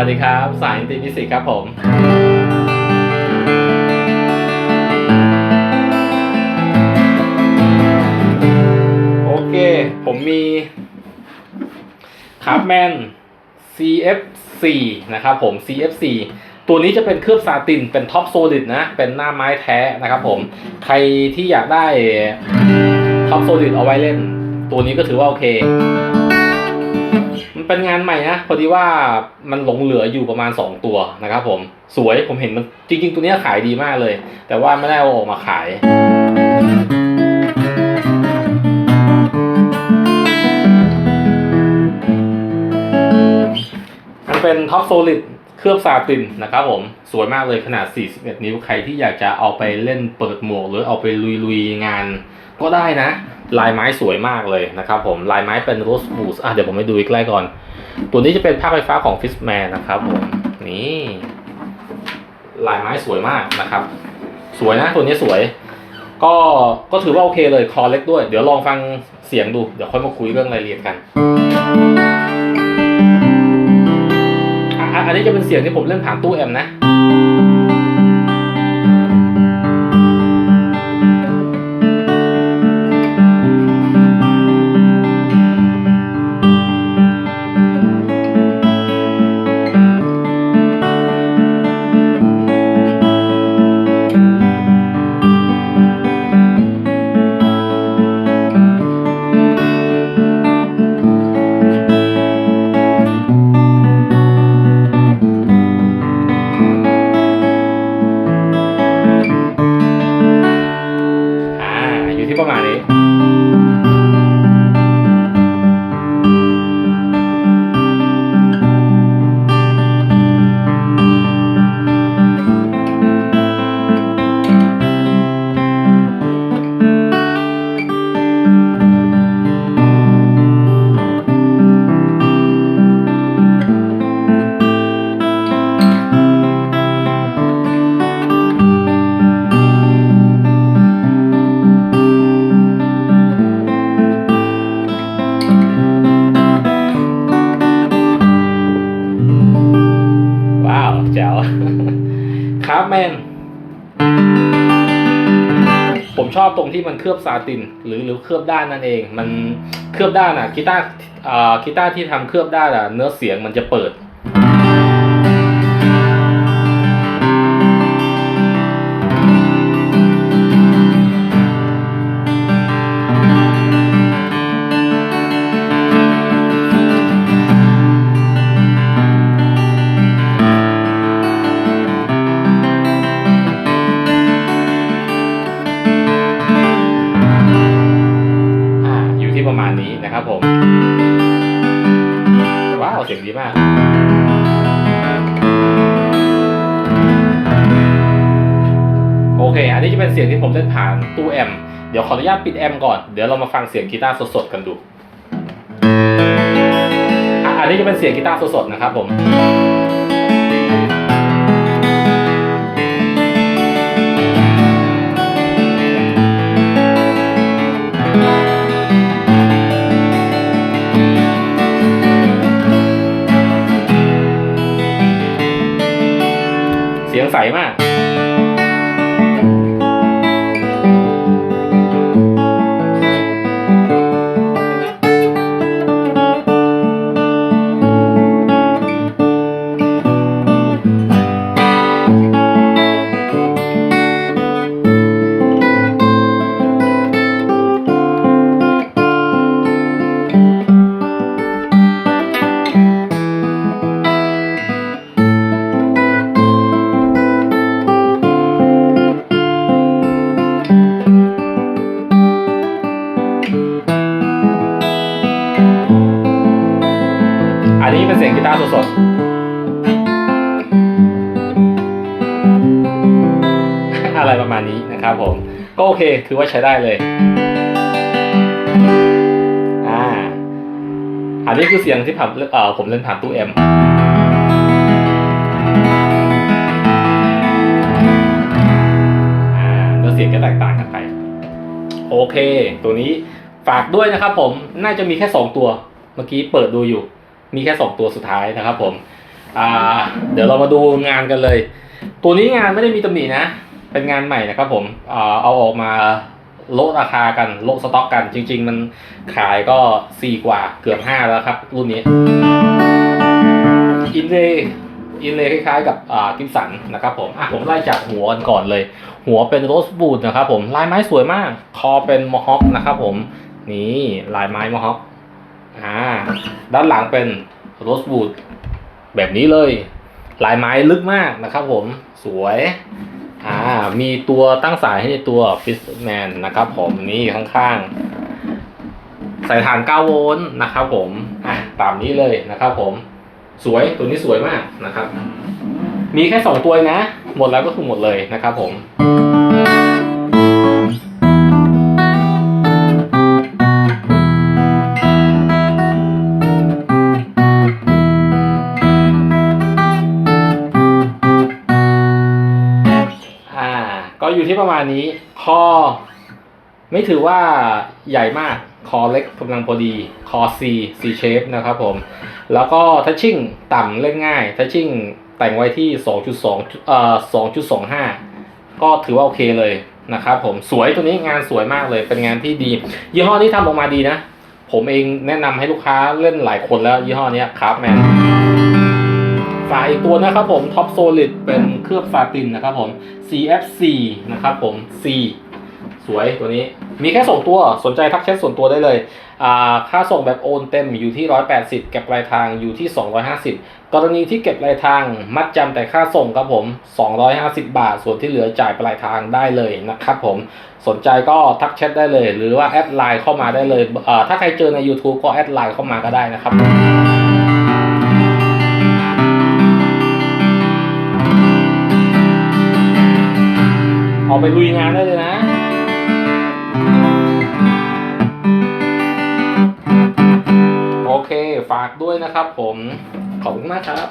สวัสดีครับ สายอินติมิสิกครับผม โอเค ผมมีคาร์บแมน CF4 นะครับผม CF4 ตัวนี้จะเป็นเคลือบซาติน เป็นท็อปโซลิดนะ เป็นหน้าไม้แท้นะครับผม ใครที่อยากได้ท็อปโซลิดเอาไว้เล่น ตัวนี้ก็ถือว่าโอเค เป็นงานใหม่นะพอดีว่ามันหลงเหลืออยู่ประมาณ 2 ตัวนะครับผมสวยผมเห็นมันจริง ๆ ตัวนี้ขายดีมากเลย แต่ว่าไม่ได้เอาออกมาขายมันเป็นท็อปโซลิดเคลือบซาตินนะครับผมสวยมากเลยขนาด 41 นิ้วใครที่อยากจะเอาไปเล่นเปิดหมวก หรือเอาไปลุยๆงาน ก็ได้นะ ลายไม้สวยมากเลยนะครับผมลายไม้เป็นโรสบูสอะเดี๋ยวผมไปดูอีกใกล้ก่อน ตัวนี้จะเป็นภาคไฟฟ้าของฟิสแมนนะครับผมนี่ลายไม้สวยมากนะครับ สวยนะตัวนี้สวย ก็ก็ถือว่าโอเคเลยคอเล็กด้วย เดี๋ยวลองฟังเสียงดูเดี๋ยวค่อยมาคุยเรื่องรายละเอียดกันอ,อันนี้จะเป็นเสียงที่ผมเล่นผ่านตู้แอมป์นะ จ๋วครับแมนผมชอบตรงที่มันเคลือบซาติน หรือหรือเคลือบด้านนั่นเอง มันเคลือบด้านอะกีตาร์อ่ากีตาร์ที่ทำเคลือบด้านอะ เนื้อเสียงมันจะเปิด โอเค อันนี้จะเป็นเสียงที่ผมเล่นผ่านตู้แอม เดี๋ยวขออนุญาตปิดแอมก่อน เดี๋ยวเรามาฟังเสียงกีตาร์สดๆกันดู อันนี้จะเป็นเสียงกีตาร์สดๆนะครับผม เสียงใสมาก กีตาร์สดๆอะไรประมาณนี้นะครับผม ก็โอเคคือว่าใช้ได้เลยอ่าอันนี้คือเสียงที่ผมเอ่อผมเล่นผ่านตู้แอมอ่าเนื้อเสียงก็แตกต่างกันไป โอเค ตัวนี้ฝากด้วยนะครับผมน่าจะมีแค่ 2 ตัว เมื่อกี้เปิดดูอยู่ มีแค่2ตัวสุดท้ายนะครับผมอ่าเดี๋ยวเรามาดูงานกันเลย ตัวนี้งานไม่ได้มีตำหนินะ เป็นงานใหม่นะครับผมอ่าเอาออกมาโลดราคากันโลดสต็อกกันจริง ๆ มันขายก็4กว่าเกือบ5แล้วครับ รุ่นนี้ อินเลอินเลคล้ายๆกับอ่ากิมสันนะครับผมอะผมไล่จากหัวกันก่อนเลย หัวเป็นโรสบูดนะครับผมลายไม้สวยมาก คอเป็นมอฮอคนะครับผมนี่ลายไม้มอฮอค อ่า ด้านหลังเป็นโรสบูดแบบนี้เลย ลายไม้ลึกมากนะครับผม สวย อ่า มีตัวตั้งสายให้ในตัวฟิสแมนนะครับผมนี่ข้างๆสายฐาน 9 โวลต์นะครับผม อะ ตามนี้เลยนะครับผม สวย ตัวนี้สวยมากนะครับ มีแค่ 2 ตัวนะ หมดแล้วก็คือหมดเลยนะครับผม ก็อยู่ที่ประมาณนี้ คอ ไม่ถือว่าใหญ่มาก คอเล็กกำลังพอดี คอ C C shape นะครับผม แล้วก็ทัชชิ่งต่ำเล่นง่าย ทัชชิ่งแต่งไว้ที่ 2.2เอ่อ2.25 ก็ถือว่าโอเคเลยนะครับผม สวยตัวนี้งานสวยมากเลย เป็นงานที่ดี ยี่ห้อนี้ทำออกมาดีนะ ผมเองแนะนำให้ลูกค้าเล่นหลายคนแล้วยี่ห้อนี้ครับแมน ฝาอีกตัวนะครับผมท็อปโซลิดเป็นเคลือบซาตินนะครับผม CF4 นะครับผม C สวยตัวนี้มีแค่ส่งตัวสนใจทักแชทส่วนตัวได้เลย ค่าส่งแบบโอนเต็มอยู่ที่ 180 เก็บปลายทางอยู่ที่ 250 กรณีที่เก็บปลายทางมัดจำแต่ค่าส่งครับผม 250 บาท ส่วนที่เหลือจ่ายปลายทางได้เลยนะครับผม สนใจก็ทักแชทได้เลย หรือว่าแอดไลน์เข้ามาได้เลย ถ้าใครเจอใน YouTube ก็แอดไลน์เข้ามาก็ได้นะครับ ไปลุยงานได้เลยนะโอเคฝากด้วยนะครับผม ขอบคุณมากครับ